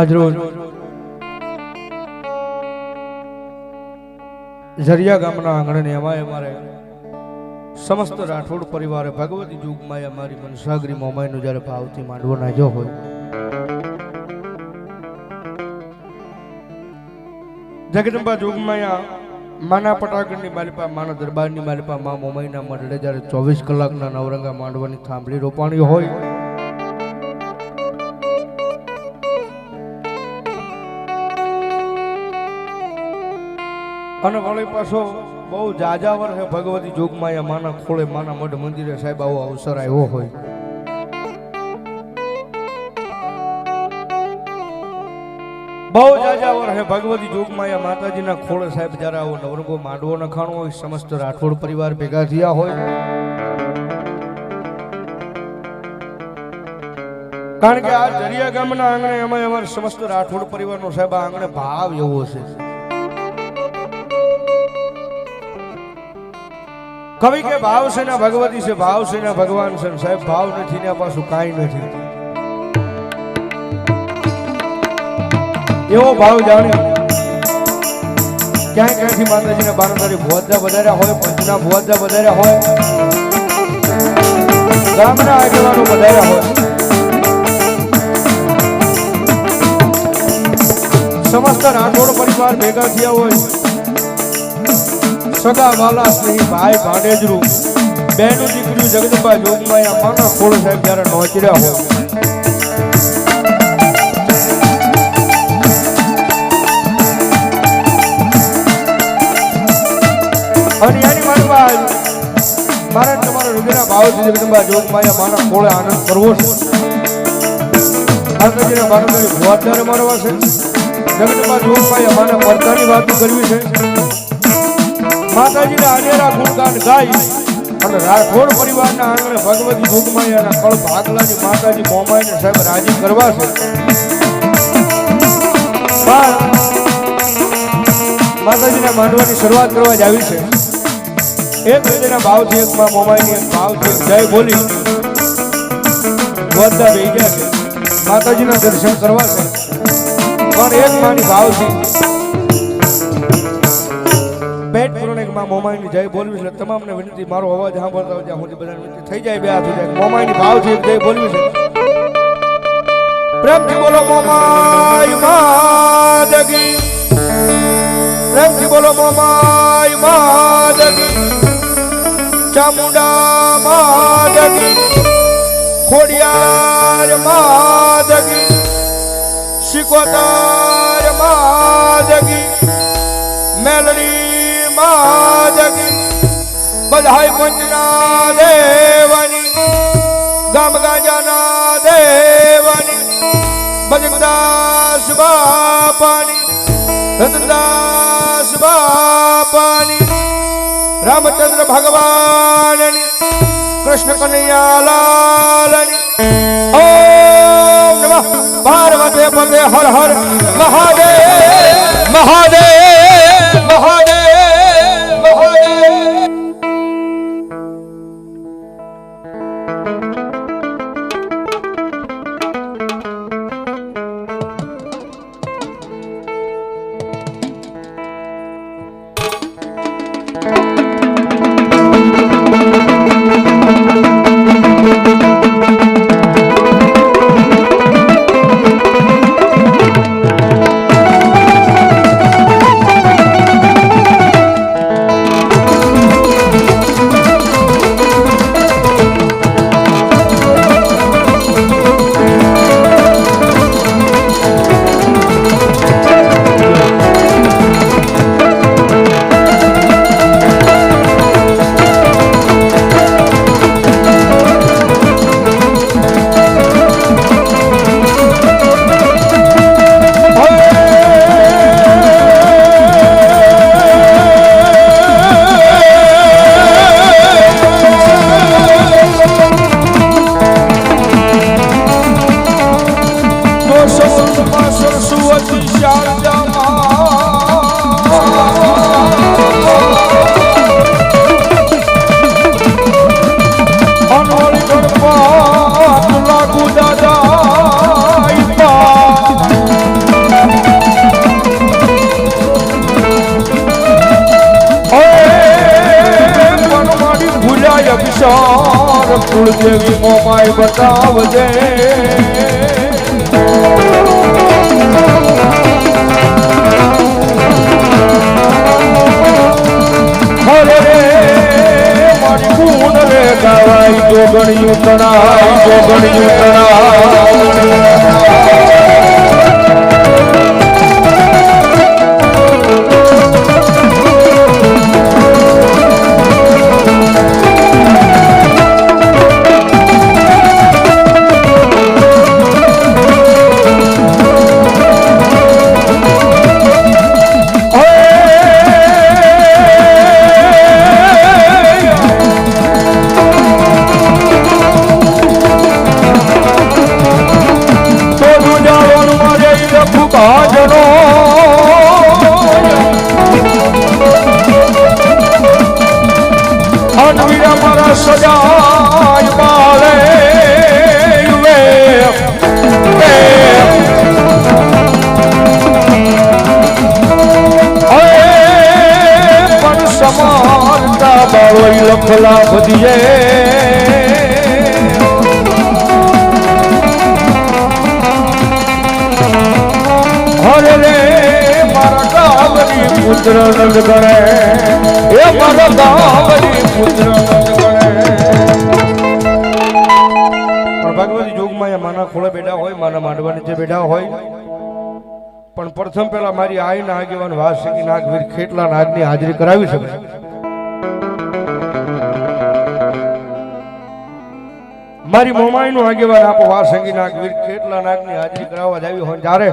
આજરોજ ઝરિયા ગામના આંગણે એમાંય અમારે સમસ્ત રાઠોડ પરિવારે ભગવતી યુગમાં અમારી મનસાગરી મોમાઈનો જ્યારે ભાવથી માંડવો નાખ્યો હોય. જગદંબા જોગમાયા માના પટાગઢની માલિપા, માના દરબારની માલિપા, મા મોમાઈના મઢડે જ્યારે ચોવીસ કલાકના નવરંગા માંડવાની થાંભલી રોપાણી હોય. અને વળી પાછો બહુ જાજાવર છે ભગવતી જોગમાયા માના ખોળે માના મઢ મંદિરે સાહેબ આવો અવસર આવ્યો હોય. બહુ જાજાવર હે ભગવતી જોગમાયા માતાજીના ખોળે સાહેબ જ્યારે આવો નવરંગો માંડવો નખાણો હોય, સમસ્ત રાઠોડ પરિવાર ભેગા થયા હોય. કારણ કે આ જરિયા ગામના આંગણે એમાં અમારા સમસ્ત રાઠોડ પરિવારનો સાહેબ આ આંગણે ભાવ એવો છે. કવિ કે ભાવ છે ના ભગવતી છે ભાવ છે ના ભગવાન છે સાહેબ, ભાવ નથી ને પાછું કાંઈ નથી. એવો ભાવ જાણ્યો. ક્યાંય ક્યાંથી માતાજીને બારંદારી ભુવાજા વધાર્યા હોય, પંચના ભુવાજા વધાર્યા હોય, ગામના આગેવાનો વધાર્યા હોય. સમસ્ત રાઠોડ પરિવાર ભેગા થયા હોય. સગા વાલા શ્રી ભાઈ ભાણેજરું બેનું દીકરીઓ જગદંબા જોગમાં માના ખોળ સાહેબ જ્યારે નોચર્યા હોય. અને એની મારવા મારે તમારા હૃદયના ભાવથી જગદંબા જોગમાયા માના ખોળે આનંદ કરવો છે. માતાજીના બારંદારી ભુવાદારે મારવા છે. જગદંબા જોગમાયા માના પડતાની વાતો કરવી છે. માતાજીના અનેરા ગુણગાન ગાઈ અને રાઠોડ પરિવારના આંગણે ભગવતી જોગમાયાના કળ ભાગલાની માતાજી મોમાઈને સાહેબ રાજી કરવા છે. માતાજીના માંડવાની શરૂઆત કરવા જ આવી છે. એક હૃદયના ભાવથી એક માં મોમાઈની એક ભાવથી એક જય બોલી વધતા રહી ગયા છે. માતાજીના દર્શન કરવા છે. પણ એક માની ભાવથી માં મોમાઈની જય બોલવી છે. તમામને વિનંતી, મારો અવાજ સાંભળતા હોય ત્યાં સુધી વિનંતી. થઈ જાય બે હાથ જાય મોમાઈની એક જય બોલવી છે. પ્રેમથી બોલો મોમાઈ, માદગી. પ્રેમથી બોલો મોમાઈ, માદગી. ચામુંડા, માદગી. ખોડિયાર, માદગી. શિકોતર, માદગી. મેલડી માદગી બધાય પંચના દેવાની ગામ ગાજાના દેવાની બજરંગદાસ બાપાની રતનદાસ બાપાની રામચંદ્ર ભગવાનની કૃષ્ણ કનૈયાલાલની ઓમ નમઃ પાર્વતે પતે હર હર મહાદેવ મહાદેવ બતાવજે હરે રે મારી કુંડ રે ગાવાય જોગણિયું ભગવતી યુગમાં માના ખોળે બેઠા હોય, માના માંડવાની જે બેઠા હોય. પણ પ્રથમ પેલા મારી આઈના આગેવાન વાસકી નાગવીર ખેટલા નાગની હાજરી કરાવી શકે મારી મોમાઈનું આગેવાન આપો વાસંગી નાગ વીર ખેટલા નાગની હાજરી કરાવવા જાવી હોય ત્યારે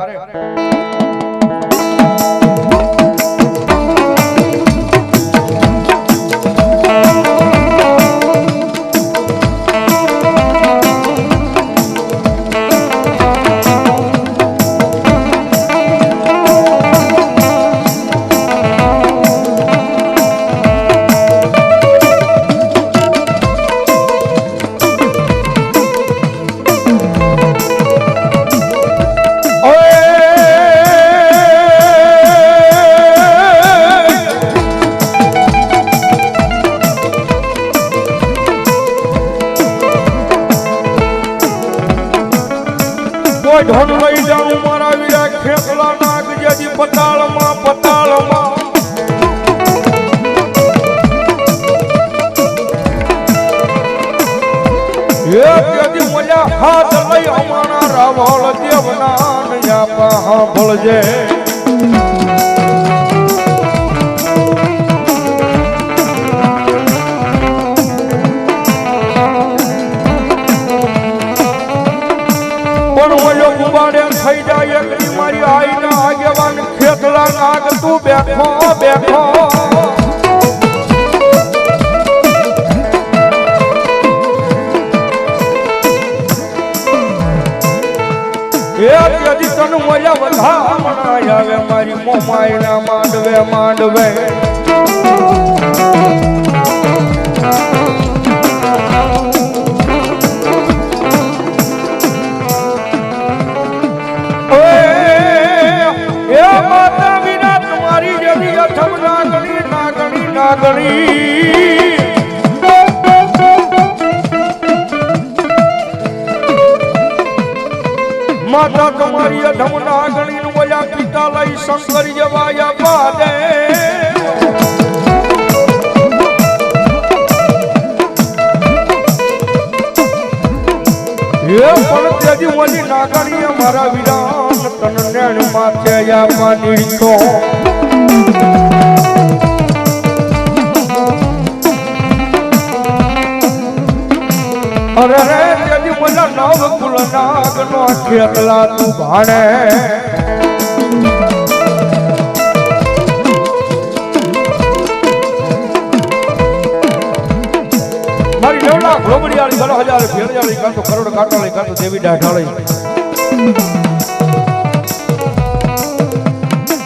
હાથ લઈ અમારા રાવળ દેવના ભળજે. થઈ જાય મારી આઈ આઈના આગેવાન ખેતલા નાગ, તું બેઠો બેઠો. વધામણા આવે મારી મોમાઈના માંડવે માંડવે નાગણી નાગણી નાગણી. માતા તમારી અધમ નાગણી નું બોલ્યા પિતા લઈ શંકર જવાયા પાડે એ પણ તેજી મારા વિરામ તન નેણ માથે આપવા નીડતો અરે કુલ નાગ નો ખેતલા તું ભાણે. મારી લેવડા ઘોબડિયાળી ઘર હજાર ભેળિયાળી, કાં તો કરોડ કાટાળી, કાં તો દેવી ડાઢાળી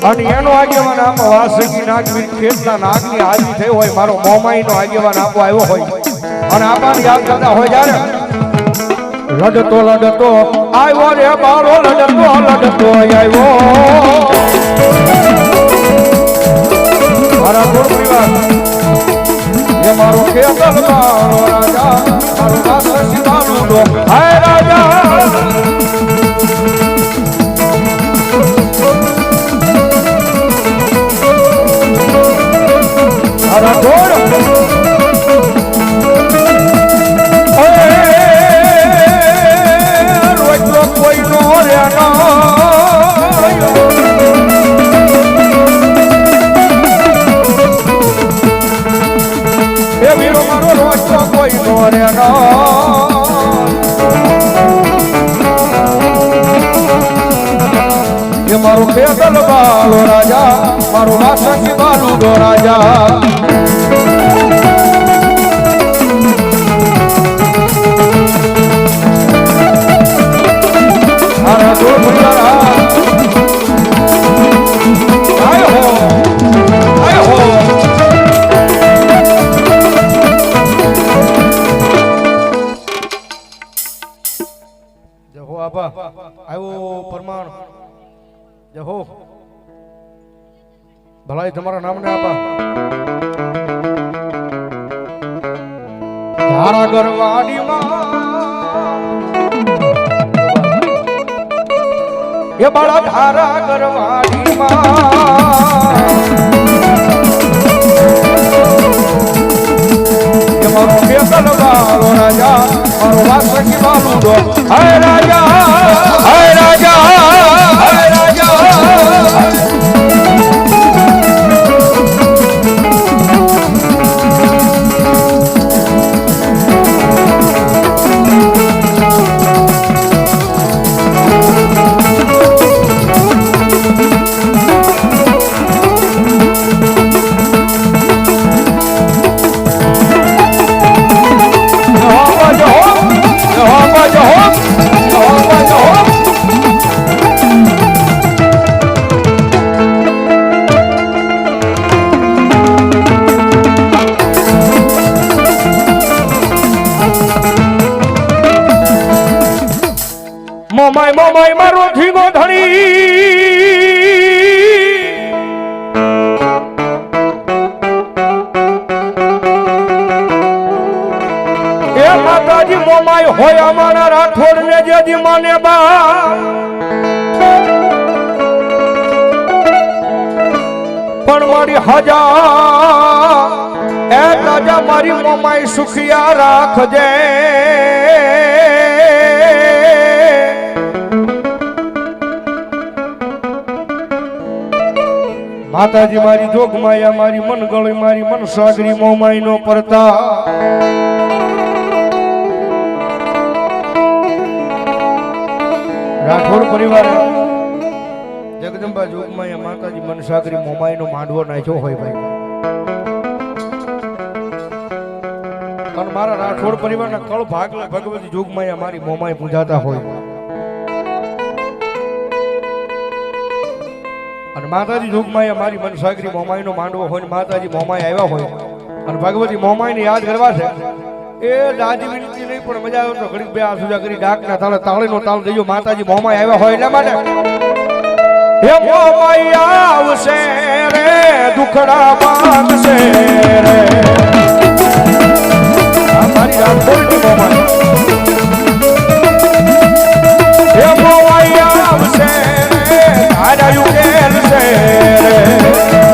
અને એનો આગેવાન આપો વાસકી નાગની હાજરી થઈ હોય, મારો મોમાઈનો આગેવાન આપો આવ્યો હોય. અને આપાને યાદ કરતા હોય જ્યારે લડતો લડતો, આવ્યો રે બાળો લડતો લડતો આવ્યો. મારા કુળ પરિવાર એ મારો ખેતર મારો રાજા, મારો દાદા શિવાલું ડો હાય રાજા! અરે બાલો રાજા મારો વાસંગી બાલુડો રાજા. ભલાઈ તમારા નામને આપા. ધારા ગરવાડીમાં એ બાળા ધારા ગરવાડીમાં એ મારો કેતન બાલો રાજા, મારો વાસકી હાય રાજા. હોય અમારા રાઠોડ ને જેજી માને બા પણ મારી હજા, એ રાજા મારી મમાઈ સુખિયા રાખજે. માતાજી મારી જોગમાયા, મારી મન ગળી મારી મન સાગરી મોમાઈ નો પરતા. રાઠોડ પરિવાર. જગદંબા જોગમાયા માતાજી મનસાગરી મોમાઈ નો માંડવો નાખ્યો હોય ભાઈ. અને મારા રાઠોડ પરિવારના કળ ભાગલા ભગવતી જોગમાયા મારી મોમાઈ પૂજાતા હોય. અને માતાજી જોગમાયા મારી મનસાગરી મોમાઈ નો માંડવો હોય માતાજી મોમાઈ આવ્યા હોય. અને ભગવતી મોમાઈ ને યાદ કરવા છે. એ દાદી વિનંતી નહીં, પણ મજા આવે તો ઘડીક બે આ સુજા કરી ડાક ના તાળે તાળી નો તાળ દેજો. માતાજી મોમાઈ આવ્યા હોય એટલા માટે. હે મોમાઈ આવશે રે, દુખડા બાંધશે રે. મારી રાઠોડની મોમાઈ હે મોમાઈ આવશે તારા યુગેલ છે રે.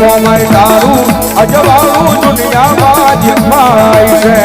એ તારું અજવાળું દુનિયામાં જીતમાય છે.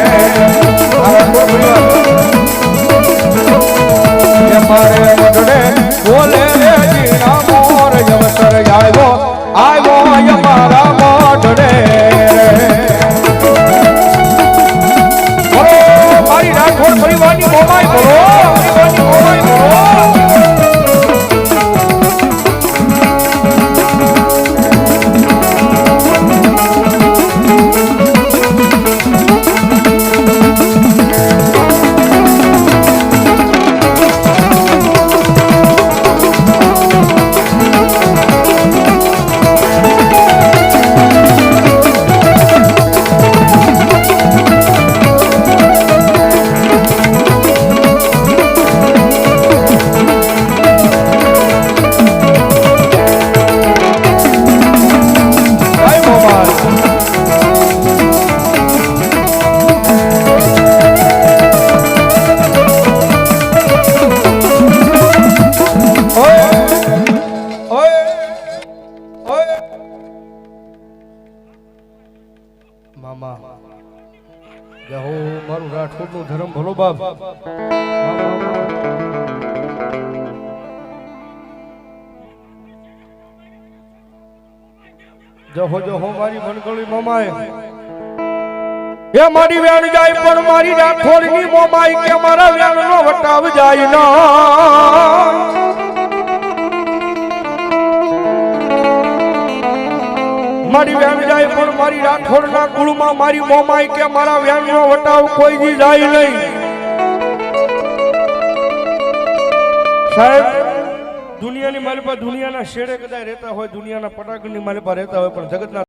જહો હો મારી મનગળી મોમાય એ મારી વેણ જાય પણ મારી રાઠોડની મોમાય કે મારા વેણનો વટાવ જાય ના. મારી વેણ જાય પણ મારી રાઠોડના કુળમાં મારી મોમાય કે મારા વેણનો વટાવ કોઈ જી જાય નહીં. સાહેબ દુનિયાની મારી દુનિયાના શેડે કદાચ રહેતા હોય દુનિયાના પટાકની મારી રહેતા હોય પણ જગતના